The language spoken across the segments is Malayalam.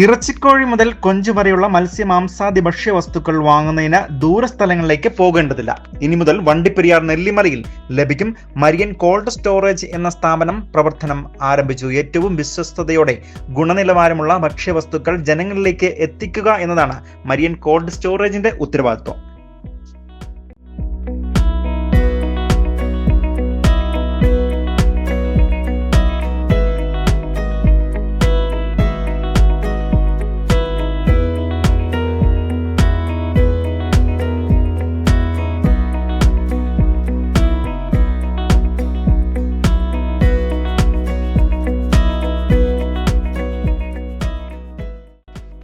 ഇറച്ചിക്കോഴി മുതൽ കൊഞ്ചു വരെയുള്ള മത്സ്യമാംസാദി ഭക്ഷ്യവസ്തുക്കൾ വാങ്ങുന്നതിന് ദൂരസ്ഥലങ്ങളിലേക്ക് പോകേണ്ടതില്ല. ഇനി മുതൽ വണ്ടിപ്പെരിയാർ നെല്ലിമലയിൽ ലഭിക്കും മരിയൻ കോൾഡ് സ്റ്റോറേജ് എന്ന സ്ഥാപനം പ്രവർത്തനം ആരംഭിച്ചു. ഏറ്റവും വിശ്വസ്തയോടെ ഗുണനിലവാരമുള്ള ഭക്ഷ്യവസ്തുക്കൾ ജനങ്ങളിലേക്ക് എത്തിക്കുക എന്നതാണ് മരിയൻ കോൾഡ് സ്റ്റോറേജിന്റെ ഉത്തരവാദിത്വം.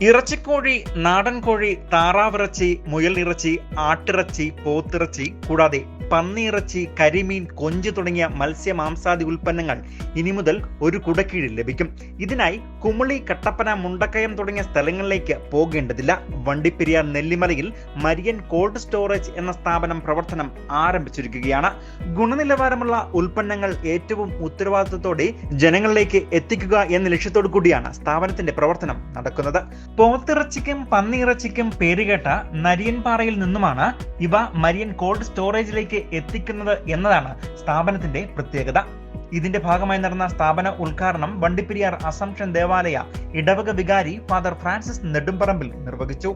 ഇറച്ചിക്കോഴി നാടൻ കോഴി താറാവിറച്ചി മുയലിറച്ചി ആട്ടിറച്ചി പോത്തിറച്ചി കൂടാതെ പന്നിയിറച്ചി കരിമീൻ കൊഞ്ച് തുടങ്ങിയ മത്സ്യ മാംസാദി ഉൽപ്പന്നങ്ങൾ ഇനി മുതൽ ഒരു കുടക്കീഴിൽ ലഭിക്കും. ഇതിനായി കുമളി കട്ടപ്പന മുണ്ടക്കയം തുടങ്ങിയ സ്ഥലങ്ങളിലേക്ക് പോകേണ്ടതില്ല. വണ്ടിപ്പെരിയാർ നെല്ലിമലയിൽ മരിയൻ കോൾഡ് സ്റ്റോറേജ് എന്ന സ്ഥാപനം പ്രവർത്തനം ആരംഭിച്ചിരിക്കുകയാണ്. ഗുണനിലവാരമുള്ള ഉൽപ്പന്നങ്ങൾ ഏറ്റവും ഉത്തരവാദിത്വത്തോടെ ജനങ്ങളിലേക്ക് എത്തിക്കുക എന്ന ലക്ഷ്യത്തോടു കൂടിയാണ് സ്ഥാപനത്തിന്റെ പ്രവർത്തനം നടക്കുന്നത്. പോത്തിറച്ചിക്കും പന്നിയിറച്ചിക്കും പേരുകേട്ട നരിയൻപാറയിൽ നിന്നുമാണ് ഇവ മരിയൻ കോൾഡ് സ്റ്റോറേജിലേക്ക് എത്തിക്കുന്നത് എന്നതാണ് സ്ഥാപനത്തിന്റെ പ്രത്യേകത. ഇതിന്റെ ഭാഗമായി നടന്ന സ്ഥാപന ഉദ്ഘാടനം വണ്ടിപ്പെരിയാർ അസംഷൻ ദേവാലയ ഇടവക വികാരി ഫാദർ ഫ്രാൻസിസ് നെടുമ്പറമ്പിൽ നിർവഹിച്ചു.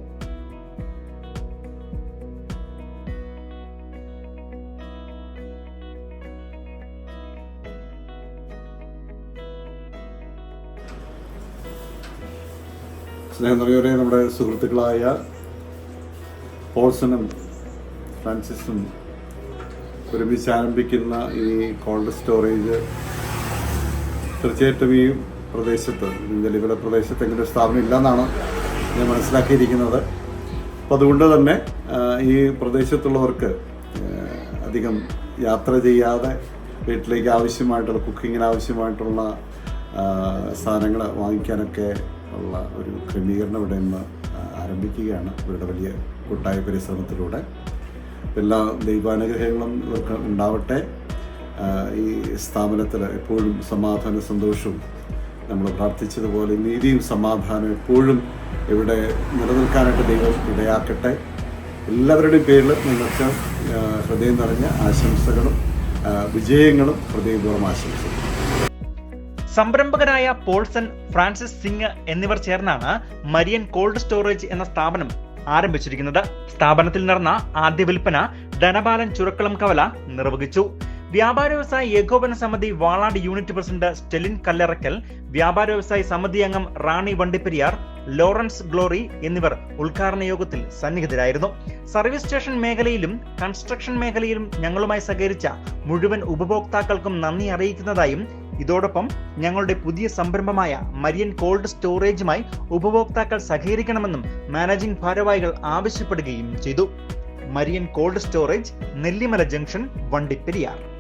സ്നേഹം നിറയവരെ നമ്മുടെ സുഹൃത്തുക്കളായ പോൾസണും ഫ്രാൻസിസും ഒരുമിച്ച് ആരംഭിക്കുന്ന ഈ കോൾഡ് സ്റ്റോറേജ് തീർച്ചയായിട്ടും ഈ പ്രദേശത്ത് ജലിവിള പ്രദേശത്ത് എങ്ങനെ സ്ഥാപനം ഇല്ലെന്നാണ് ഞാൻ മനസ്സിലാക്കിയിരിക്കുന്നത്. അപ്പോൾ അതുകൊണ്ട് തന്നെ ഈ പ്രദേശത്തുള്ളവർക്ക് അധികം യാത്ര ചെയ്യാതെ വീട്ടിലേക്ക് ആവശ്യമായിട്ടുള്ള കുക്കിങ്ങിന് ആവശ്യമായിട്ടുള്ള സാധനങ്ങൾ വാങ്ങിക്കാനൊക്കെ ഉള്ള ഒരു ക്രമീകരണം ഇവിടെ നിന്ന് ആരംഭിക്കുകയാണ് ഇവരുടെ വലിയ കൂട്ടായ പരിശ്രമത്തിലൂടെ. എല്ലാ ദൈവാനുഗ്രഹങ്ങളും ഇവർക്ക് ഉണ്ടാവട്ടെ. ഈ സ്ഥാപനത്തിൽ എപ്പോഴും സമാധാന സന്തോഷവും നമ്മൾ പ്രാർത്ഥിച്ചതുപോലെ നീതിയും സമാധാനവും എപ്പോഴും ഇവിടെ നിലനിൽക്കാനായിട്ട് ദൈവം ഇടയാക്കട്ടെ. എല്ലാവരുടെയും പേരിൽ നിങ്ങൾക്ക് ഹൃദയം നിറഞ്ഞ ആശംസകളും വിജയങ്ങളും ഹൃദയപൂർവം ആശംസിക്കുന്നു. സംരംഭകരായ പോൾസൺ ഫ്രാൻസിസ് സിംഗ് എന്നിവർ ചേർന്നാണ് മരിയൻ കോൾഡ് സ്റ്റോറേജ് എന്ന സ്ഥാപനം ആരംഭിച്ചിരിക്കുന്നത്. സ്ഥാപനത്തിൽ നടന്ന ആദ്യ വിൽപ്പന ധനപാലൻ ചുരക്കളം കവല നിർവഹിച്ചു. വ്യാപാര വ്യവസായ ഏകോപന സമിതി വാളാട് യൂണിറ്റ് പ്രസിഡന്റ് സ്റ്റെലിൻ കല്ലറക്കൽ വ്യാപാര വ്യവസായ സമിതി അംഗം റാണി വണ്ടിപ്പെരിയാർ ലോറൻസ് ഗ്ലോറി എന്നിവർ ഉദ്ഘാടന യോഗത്തിൽ സന്നിഹിതരായിരുന്നു. സർവീസ് സ്റ്റേഷൻ മേഖലയിലും കൺസ്ട്രക്ഷൻ മേഖലയിലും ഞങ്ങളുമായി സഹകരിച്ച മുഴുവൻ ഉപഭോക്താക്കൾക്കും നന്ദി അറിയിക്കുന്നതായും ഇതോടൊപ്പം ഞങ്ങളുടെ പുതിയ സംരംഭമായ മരിയൻ കോൾഡ് സ്റ്റോറേജുമായി ഉപഭോക്താക്കൾ സഹകരിക്കണമെന്നും മാനേജിംഗ് ഭാരവാഹികൾ ആവശ്യപ്പെടുകയും ചെയ്തു. Marian cold storage Nellimala junction Vandiperiyar.